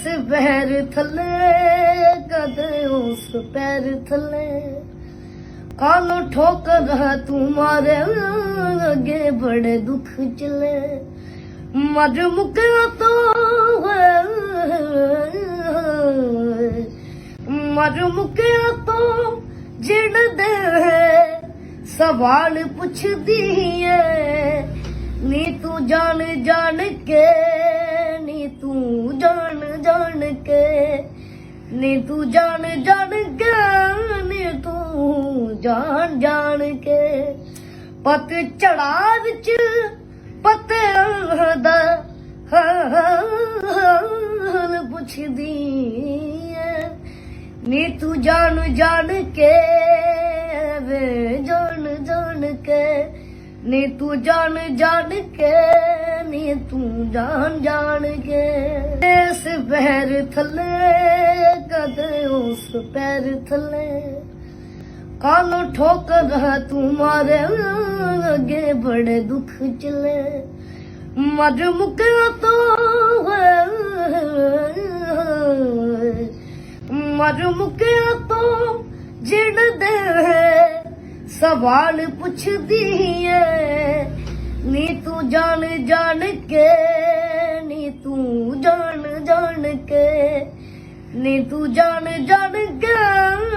ਇਸ ਪੈਰ ਥੱਲੇ, ਕਦੇ ਉਸ ਪੈਰ ਥੱਲੇ? ਕਾਨੂੰ ਠੋਕਰ ਤੂੰ ਮਾਰੇ ਅੱਗੇ ਬੜੇ ਦੁੱਖ ਚਲੇ। ਮਰ ਮੁਕਿਆ ਤੋ ਮਰ ਮੁਕਿਆ ਤੋ ਜਿਹੜੇ ਸਵਾਲ ਪੁੱਛਦੀ ਏ। ਨੀ ਤੂੰ ਜਾਣ ਜਾਣ ਕੇ ਕੇ। ਨੀ ਤੂੰ ਜਾਣ ਜਾਣ ਕੇ ਨੀ ਤੂੰ ਜਾਣ ਜਾਣ ਕੇ। ਪਤ ਚੜਾ ਵਿੱਚ ਪਤਿਆਂ ਦਾ ਹਾਲ ਪੁੱਛਦੀ ਏ ਨੀ ਤੂੰ ਜਾਣ ਜਾਣ ਕੇ, ਵੇ ਜਾਣ ਜਾਣ ਕੇ। ਨੀ ਤੂੰ ਜਾਣ ਜਾਣ ਕੇ ਤੂੰ ਜਾਣ ਜਾਣ ਕੇ। ਇਸ ਪੈਰ ਥੱਲੇ, ਕਦੇ ਉਸ ਪੈਰ ਥੱਲੇ। ਕਾਨੂੰ ਠੋਕਰ ਤੂੰ ਮਾਰੇ ਅਗੇ ਬੜੇ ਦੁੱਖ ਚਲੇ। ਮਰ ਮੁਕਿਆ ਤੋ ਮਰ ਮੁਕਿਆ ਤੋ ਜਿਹੜੇ ਸਵਾਲ ਪੁੱਛਦੀ ਏ। ਨੀ ਤੂੰ ਜਾਣ ਜਾਣ ਨੀ ਤੂੰ ਜਾਣ ਜਾਣ ਕੇ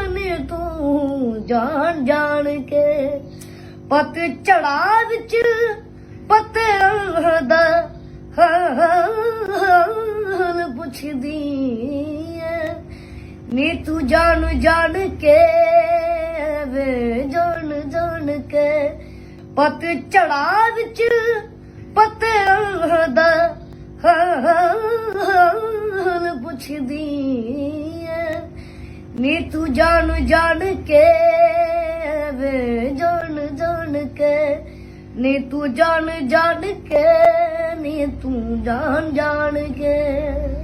ਨੀ ਤੂੰ ਜਾਣ ਜਾਣ ਕੇ ਪਤ ਚੜਾ ਵਿੱਚ ਪਤਿਆਂ ਦਾ ਹਾਲ ਪੁੱਛਦੀ ਏ। ਨੀ ਤੂੰ ਜਾਣ ਜਾਣ ਕੇ ਵੇ ਜਾਣ ਜਾਣ ਕੇ ਪਤ ਚੜਾ ਵਿੱਚ ਪਤਿਆਂ ਦਾ ਨੀ ਤੂੰ ਜਾਣ ਜਾਣ ਕੇ, ਵੇ ਜਾਣ ਜਾਣ ਕੇ। ਨੀ ਤੂੰ ਜਾਣ ਜਾਣ ਕੇ, ਨੀ ਤੂੰ ਜਾਣ ਜਾਣ ਕੇ।